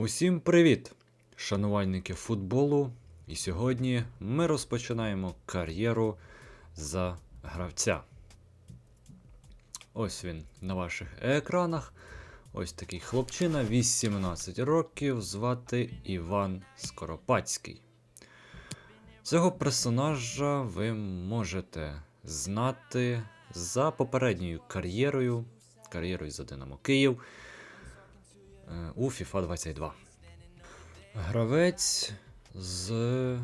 Усім привіт, шанувальники футболу. І сьогодні ми розпочинаємо кар'єру за гравця. Ось він на ваших екранах. Ось такий хлопчина, 18 років, звати Іван Скоропадський. Цього персонажа ви можете знати за попередньою кар'єрою, кар'єрою за Динамо Київ у FIFA 22. Гравець з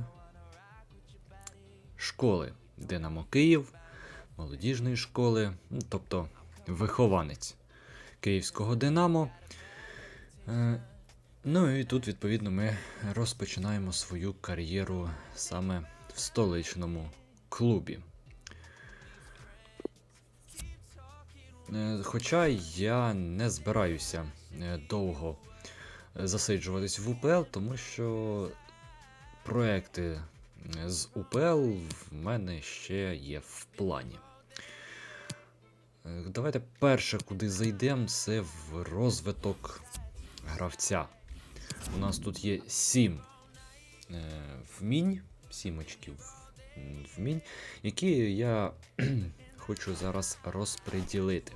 школи Динамо Київ, молодіжної школи, ну, тобто вихованець Київського Динамо. Е, Ну і тут, відповідно, ми розпочинаємо свою кар'єру саме в столичному клубі. Е, Хоча я не збираюся е, довго е, засиджуватись в УПЛ, тому що проекти е, з УПЛ в мене ще є в плані. Е, Давайте перше, куди зайдемо, це в розвиток гравця. У нас тут є 7 е, вмінь, 7 очків вмінь, які я хочу зараз розподілити.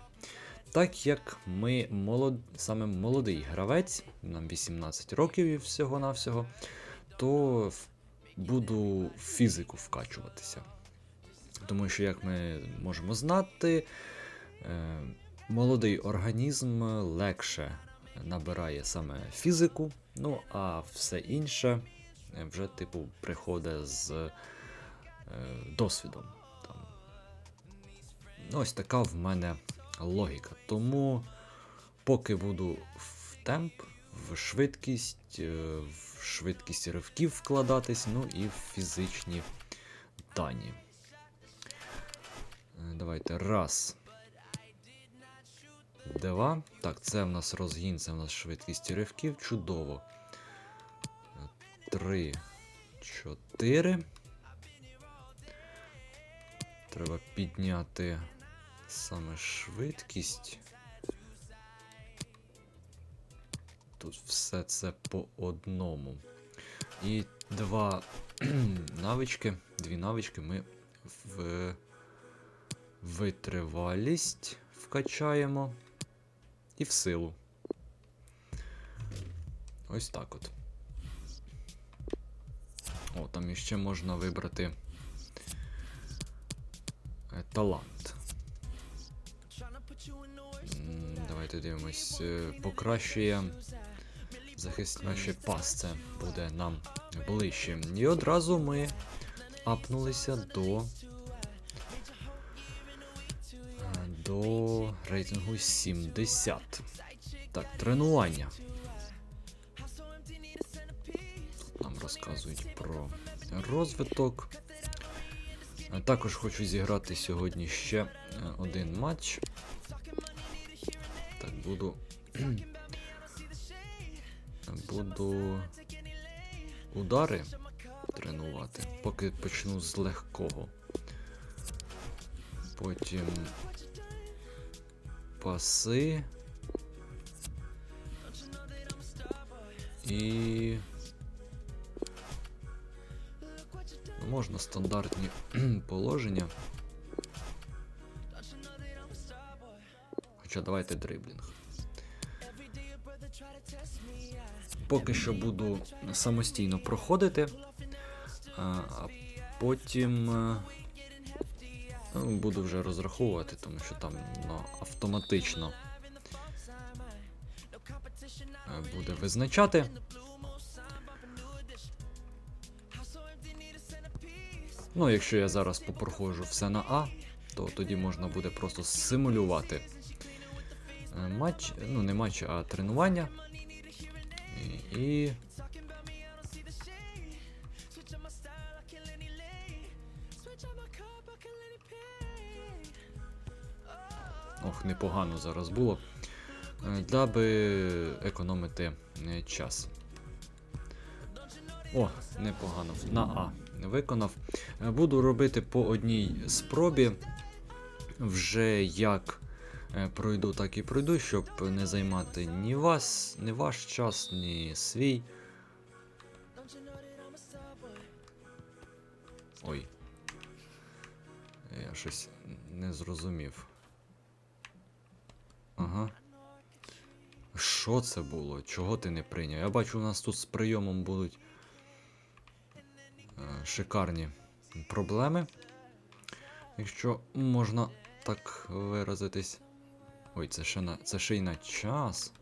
Так як ми молод... саме молодий гравець, нам 18 років і всього-навсього, то буду в фізику вкачуватися. Тому що, як ми можемо знати, е, молодий організм легше набирає саме фізику, ну а все інше е, вже, типу, приходить з е, досвідом. Там. Ну, Ось така в мене логіка. Тому поки буду в темп, в швидкість, е, в швидкість ривків вкладатись, ну і в фізичні дані. Е, Давайте раз. Два. Так, це в нас розгін, це в нас швидкість ривків. Чудово. Три. Чотири. Треба підняти саме швидкість. Тут все це по одному. І два навички. Дві навички ми в витривалість вкачаємо і в силу. Ось так от. О, там іще можна вибрати е, талант. Давайте дивимось. е, Покращує захист наші пас. Це буде нам ближче. І одразу ми апнулися до. До рейтингу 70. Так, тренування. Нам розказують про розвиток. Також хочу зіграти сьогодні ще е, один матч. Буду. Буду удари тренувати. Поки почну з легкого. Потім паси. І. Ну, Можна стандартні положення. Хоча давайте дриблінг. Поки що буду самостійно проходити, а потім е, ну, буду вже розраховувати, тому що там воно автоматично е, буде визначати. Ну, якщо я зараз попроходжу все на А, то тоді можна буде просто симулювати е, матч, ну не матч, а тренування. І. Ох, непогано зараз було. Е, Даби економити е, час. О, непогано. На А виконав. Е, Буду робити по одній спробі. Вже як пройду, так і пройду, щоб не займати ні вас, ні ваш час, ні свій. Ой. Я щось не зрозумів. Ага. Що це було? Чого ти не прийняв? Я бачу, у нас тут з прийомом будуть е, шикарні проблеми. Якщо можна так виразитись. Ой, це ще на це ще й на час.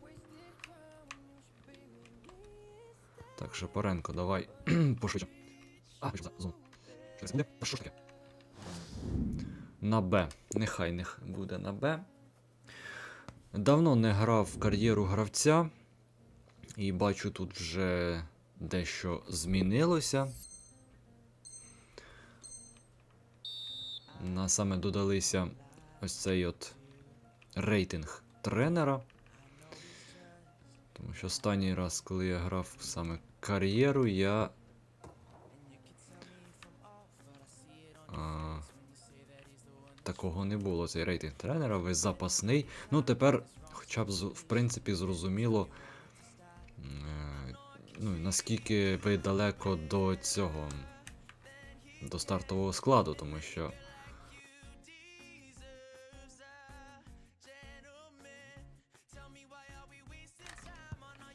Так, Шапаренко, давай пошвидше. А, за зону. Щось буде? Що ж таке? На Б. Нехай не буде на Б. Давно не грав в кар'єру гравця. І бачу, тут вже дещо змінилося. На саме додалися ось цей от рейтинг тренера. Тому що останній раз, коли я грав саме кар'єру, я. А, такого не було. Цей рейтинг тренера, ви запасний. Ну, тепер, хоча б в принципі, зрозуміло, е, ну, наскільки ви далеко до цього. До стартового складу, тому що.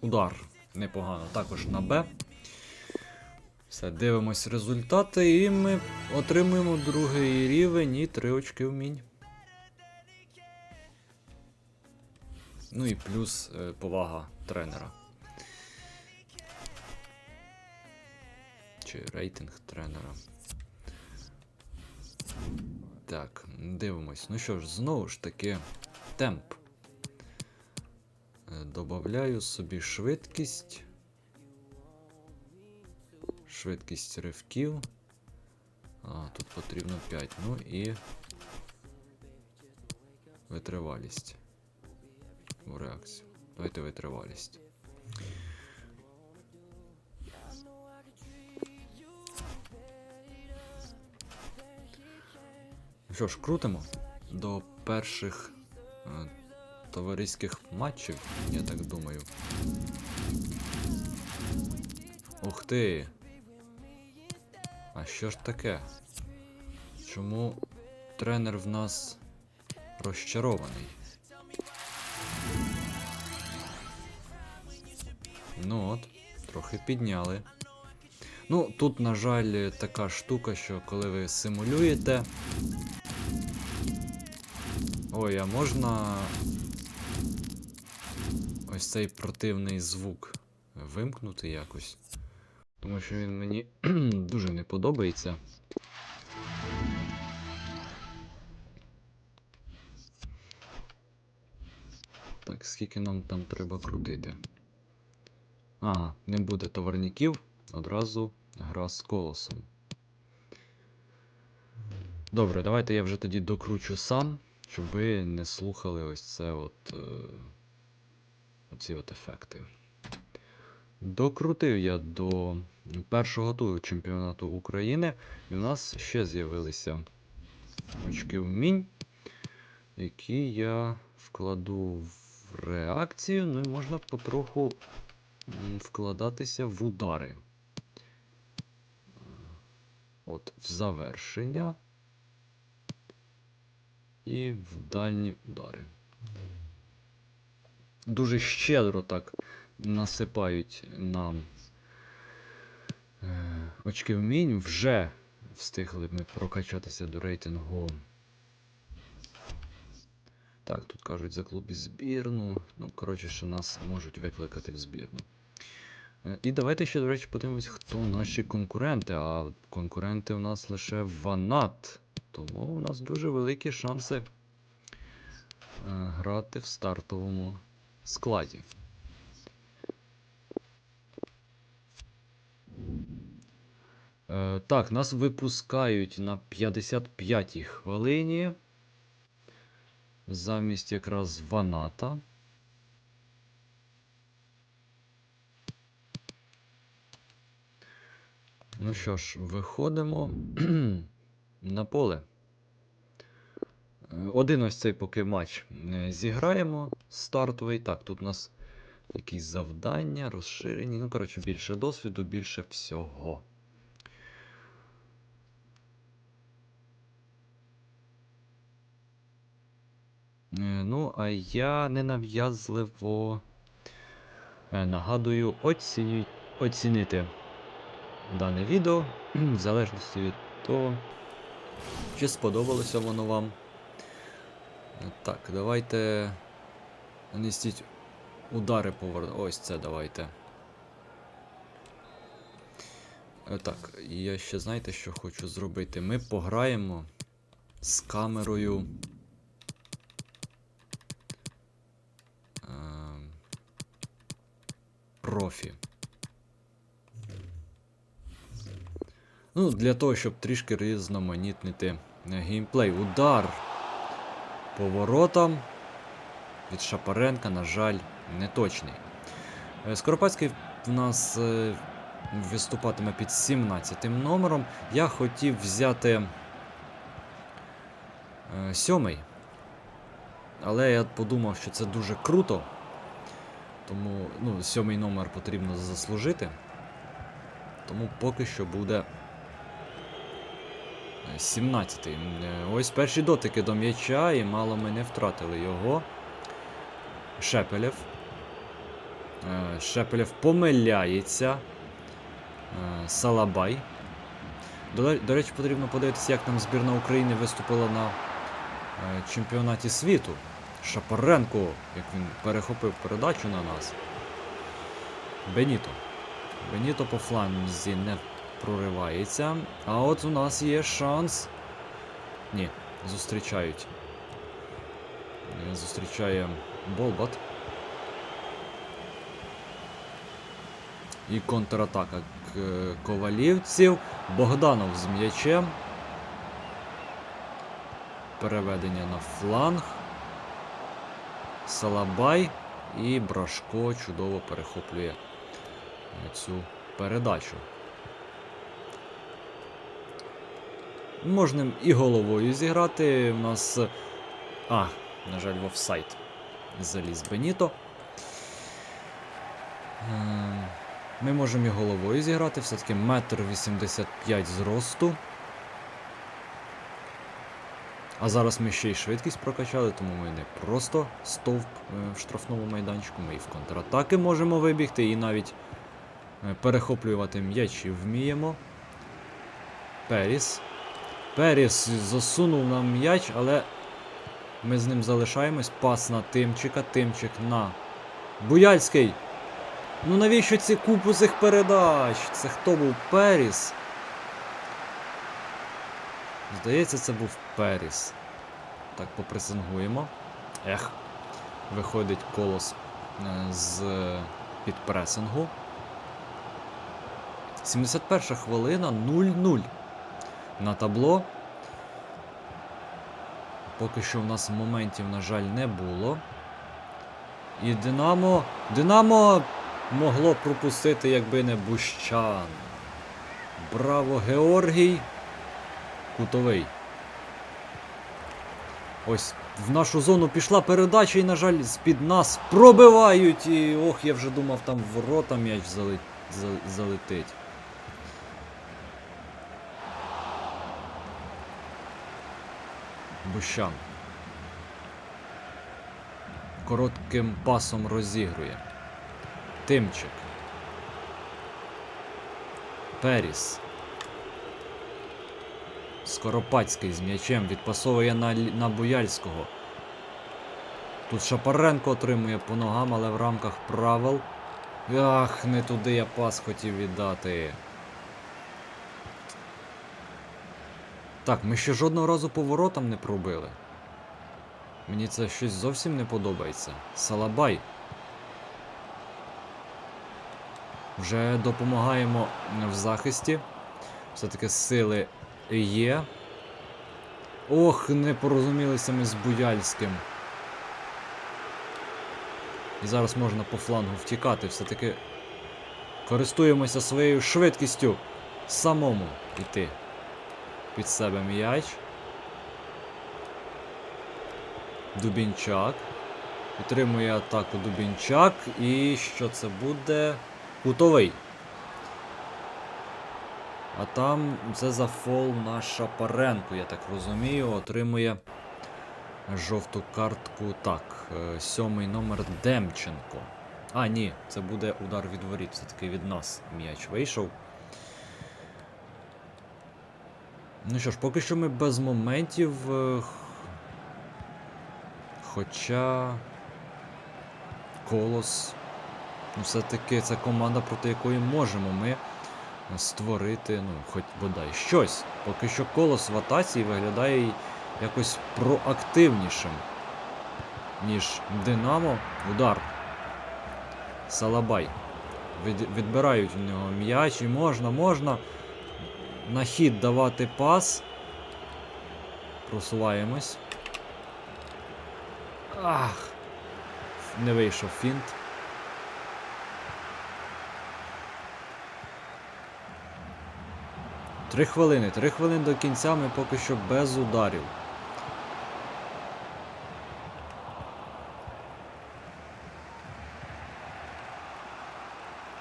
Удар непогано. Також на Б. Все, дивимось результати, і ми отримуємо другий рівень і три очки вмінь. Ну і плюс е, повага тренера. Чи рейтинг тренера. Так, дивимось. Ну що ж, знову ж таки, темп. Добавляю собі швидкість. Швидкість ривків. А, тут потрібно 5. Ну і. Витривалість. В реакцію. Давайте витривалість. Ну Що ж, крутимо до перших е, товариських матчів, я так думаю. Ух ти! А що ж таке? Чому тренер в нас розчарований? Ну от, трохи підняли. Ну, тут, на жаль, така штука, що коли ви симулюєте. Ой, а можна ось цей противний звук вимкнути якось? Тому що він мені дуже не подобається. Так, скільки нам там треба крутити? Ага, не буде товарників, одразу гра з колосом. Добре, давайте я вже тоді докручу сам, щоб ви не слухали ось це от. Е, оці от ефекти. Докрутив я до першого туру чемпіонату України, і в нас ще з'явилися очки вмінь, які я вкладу в реакцію, ну і можна потроху вкладатися в удари. От, в завершення і в дальні удари. Дуже щедро так насипають нам е, очки вмінь. Вже встигли ми прокачатися до рейтингу. Так, тут кажуть за клуб і збірну. Ну, коротше, що нас можуть викликати в збірну. Е, І давайте ще, до речі, подивимось, хто наші конкуренти. А конкуренти у нас лише Ванат. Тому у нас дуже великі шанси е, грати в стартовому складі. Е, так, нас випускають на 55-й хвилині. Замість якраз Ваната. Ну що ж, виходимо на поле. Один ось цей поки матч е, зіграємо стартовий. Так, тут у нас якісь завдання, розширені. Ну, коротше, більше досвіду, більше всього. Е, Ну, а я ненав'язливо е, нагадую оцінюй- оцінити дане відео в залежності від того, чи сподобалося воно вам. Так, давайте нанесіть удари повер... Ось це давайте. Так, я ще знаєте, що хочу зробити? Ми пограємо з камерою. ем, Профі. Ну, для того, щоб трішки різноманітнити геймплей. Удар поворотом від Шапаренка, на жаль, не точний. Е, Скоропадський в нас е, виступатиме під 17 номером. Я хотів взяти е, сьомий. Але я подумав, що це дуже круто. Тому ну, сьомий номер потрібно заслужити. Тому поки що буде 17. Ось перші дотики до м'яча, і мало ми не втратили його. Шепелєв. Е, Шепелєв помиляється. Е, Салабай. До, речі, потрібно подивитися, як там збірна України виступила на е, чемпіонаті світу. Шапаренко, як він перехопив передачу на нас. Беніто. Беніто по фланзі не проривається. А от у нас є шанс. Ні, зустрічають. Е, Зустрічає Болбат. І контратака ковалівців. Богданов з м'ячем. Переведення на фланг. Салабай і Брашко чудово перехоплює цю передачу. Можна і головою зіграти. У нас. А, на жаль, в офсайд заліз Беніто. Ем, Ми можемо і головою зіграти, все-таки метр 85 зросту. А зараз ми ще й швидкість прокачали, тому ми не просто стовп е, в штрафному майданчику, ми і в контратаки можемо вибігти, і навіть е, перехоплювати м'ячі вміємо. Періс. Періс засунув нам м'яч, але ми з ним залишаємось. Пас на Тимчика. Тимчик на Буяльський. Ну навіщо ці купу цих передач? Це хто був Періс? Здається, це був Періс. Так, попресингуємо. Ех. Виходить колос е, з під пресингу. 71 хвилина 0-0 на табло. Поки що в нас моментів, на жаль, не було. І Динамо. Динамо могло пропустити, якби не Бущан. Браво, Георгій. Кутовий. Ось в нашу зону пішла передача і, на жаль, з-під нас пробивають. І ох, я вже думав, там ворота м'яч залетить. Бущан. Коротким пасом розігрує. Тимчик. Періс. Скоропадський з м'ячем відпасовує на, на Буяльського. Тут Шапаренко отримує по ногам, але в рамках правил. Ах, не туди я пас хотів віддати. Так, ми ще жодного разу поворотом не пробили. Мені це щось зовсім не подобається. Салабай. Вже допомагаємо в захисті. Все-таки сили є. Ох, не порозумілися ми з Буяльським. І зараз можна по флангу втікати. Все-таки користуємося своєю швидкістю самому йти під себе м'яч. Дубінчак. Підтримує атаку Дубінчак. І що це буде? Кутовий. А там це за фол на Шапаренко, я так розумію, отримує жовту картку. Так, е, сьомий номер Демченко. А, ні, це буде удар від воріт. Все-таки від нас м'яч вийшов. Ну що ж, поки що ми без моментів. е, Хоча. Колос. Ну, все-таки це команда, проти якої можемо ми створити, ну, хоч бодай щось. Поки що колос в атаці виглядає якось проактивнішим, ніж Динамо. Удар. Салабай. Від, відбирають у нього м'яч і можна, можна на хід давати пас. Просуваємось. Ах! Не вийшов фінт. Три хвилини. Три хвилини до кінця ми поки що без ударів.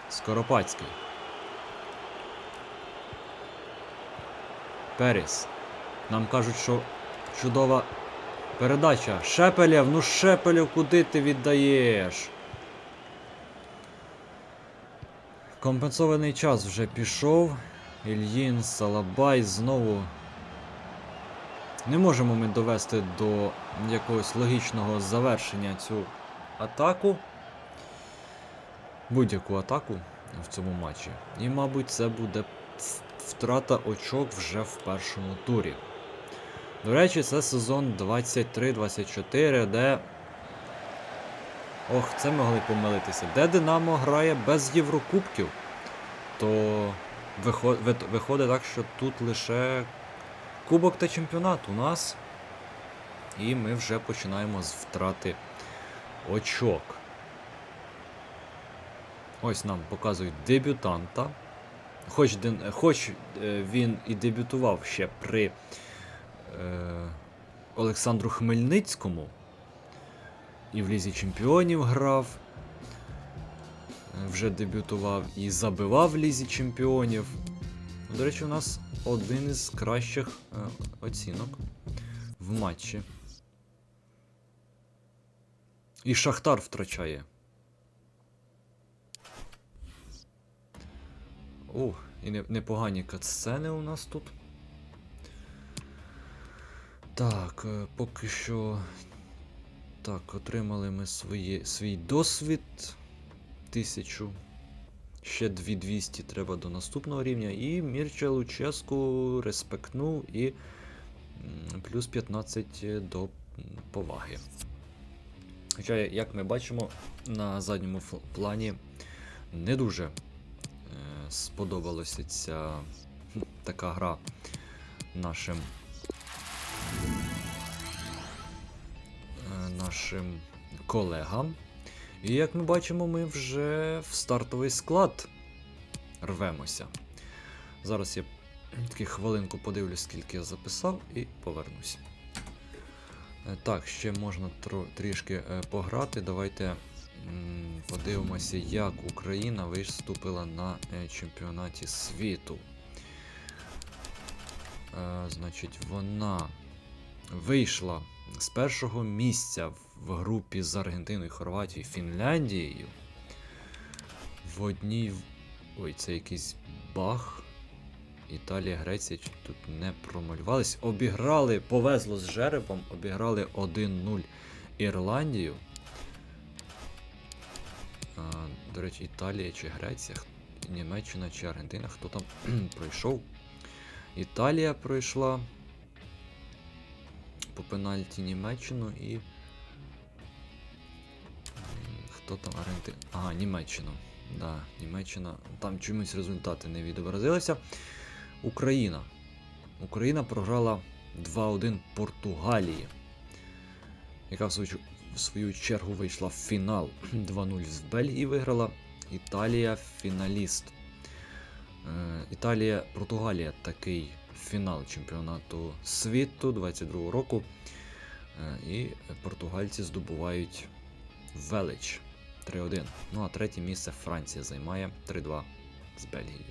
Скоропадський. Періс. Нам кажуть, що чудова передача. Шепелєв, ну Шепелєв, куди ти віддаєш? Компенсований час вже пішов. Ільїн, Салабай знову. Не можемо ми довести до якогось логічного завершення цю атаку. Будь-яку атаку в цьому матчі. І, мабуть, це буде втрата очок вже в першому турі. До речі, це сезон 23-24, де. Ох, це могли помилитися. Де Динамо грає без Єврокубків, то виходить так, що тут лише Кубок та чемпіонат у нас. І ми вже починаємо з втрати очок. Ось нам показують дебютанта. Хоч, хоч е, він і дебютував ще при е, Олександру Хмельницькому. І в Лізі Чемпіонів грав. Вже дебютував і забивав в Лізі Чемпіонів. До речі, у нас один із кращих е, оцінок в матчі. І Шахтар втрачає. О, і непогані катсцени у нас тут. Так, е, поки що. Так, отримали ми свої, свій досвід. Тисячу. Ще 2200 треба до наступного рівня. І Мірча Луческу респектнув і плюс 15 до поваги. Хоча, як ми бачимо, на задньому плані не дуже е, сподобалася ця така гра нашим. е, Нашим колегам. І як ми бачимо, ми вже в стартовий склад рвемося. Зараз я таки хвилинку подивлюсь, скільки я записав, і повернусь. Е, Так, ще можна трішки е, пограти. Давайте подивимося, як Україна виступила на е, чемпіонаті світу. Е, Значить, вона вийшла з першого місця в групі з Аргентиною, Хорватією, Фінляндією. В одній. Ой, це якийсь баг. Італія, Греція тут не промалювались. Обіграли, повезло з жеребом, обіграли 1-0 Ірландію. До речі, Італія чи Греція, Німеччина чи Аргентина, хто там пройшов? Італія пройшла по пенальті Німеччину і. Хто там Аргентина? Ага, Німеччину. Да, Німеччина. Там чомусь результати не відобразилися. Україна. Україна програла 2-1 Португалії, яка в свою, в свою чергу вийшла в фінал. 2-0 з Бельгії виграла. Італія фіналіст. Е, Італія, Португалія такий фінал чемпіонату світу 22 року. Е, І португальці здобувають велич 3-1. Ну а третє місце Франція займає 3-2 з Бельгією.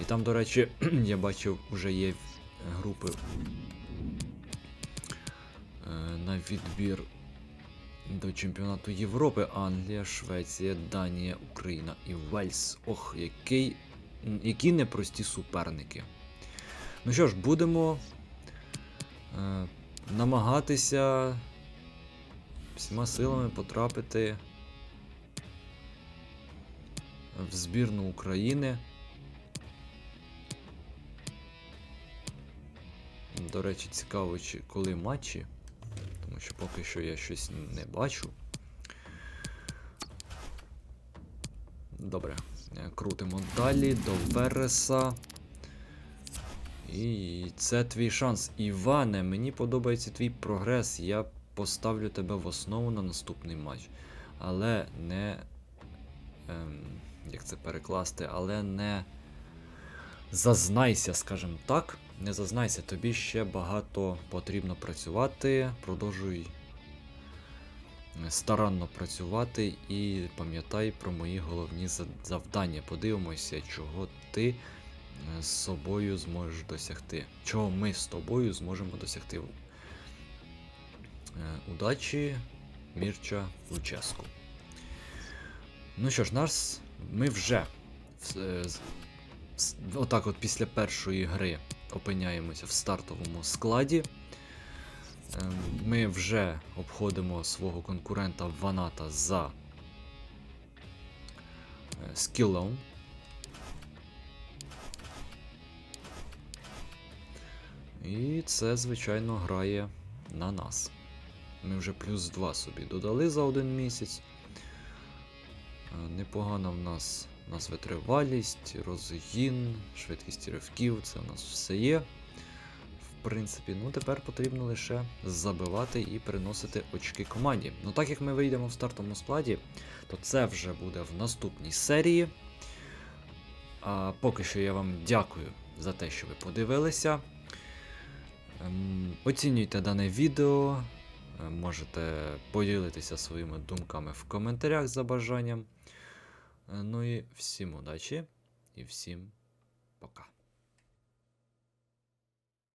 І там, до речі, я бачив, вже є групи е, на відбір до чемпіонату Європи. Англія, Швеція, Данія, Україна і Вельс. Ох, який, які непрості суперники. Ну що ж, будемо е, намагатися всіма силами потрапити в збірну України. До речі, цікаво, чи коли матчі, що поки що я щось не бачу. Добре, е, крутимо далі до Вереса. І це твій шанс. Іване, мені подобається твій прогрес. Я поставлю тебе в основу на наступний матч. Але не. Ем, як це перекласти, але не зазнайся, скажімо так. Не зазнайся, тобі ще багато потрібно працювати. Продовжуй е, старанно працювати і пам'ятай про мої головні завдання. Подивимося, чого ти е, з собою зможеш досягти. Чого ми з тобою зможемо досягти. Е, Удачі, Мірча Луческу. Ну що ж, нас ми вже отак от після першої гри опиняємося в стартовому складі. Ем, Ми вже обходимо свого конкурента Ваната за е, скілом. І це, звичайно, грає на нас. Ми вже плюс 2 собі додали за один місяць. Е, Непогана в нас, в нас витривалість, розгін, швидкість ривків, це у нас все є. В принципі, ну тепер потрібно лише забивати і приносити очки команді. Ну так як ми вийдемо в стартовому складі, то це вже буде в наступній серії. А поки що я вам дякую за те, що ви подивилися. Ем, Оцінюйте дане відео. Е, Можете поділитися своїми думками в коментарях за бажанням. Е, Ну і всім удачі і всім пока.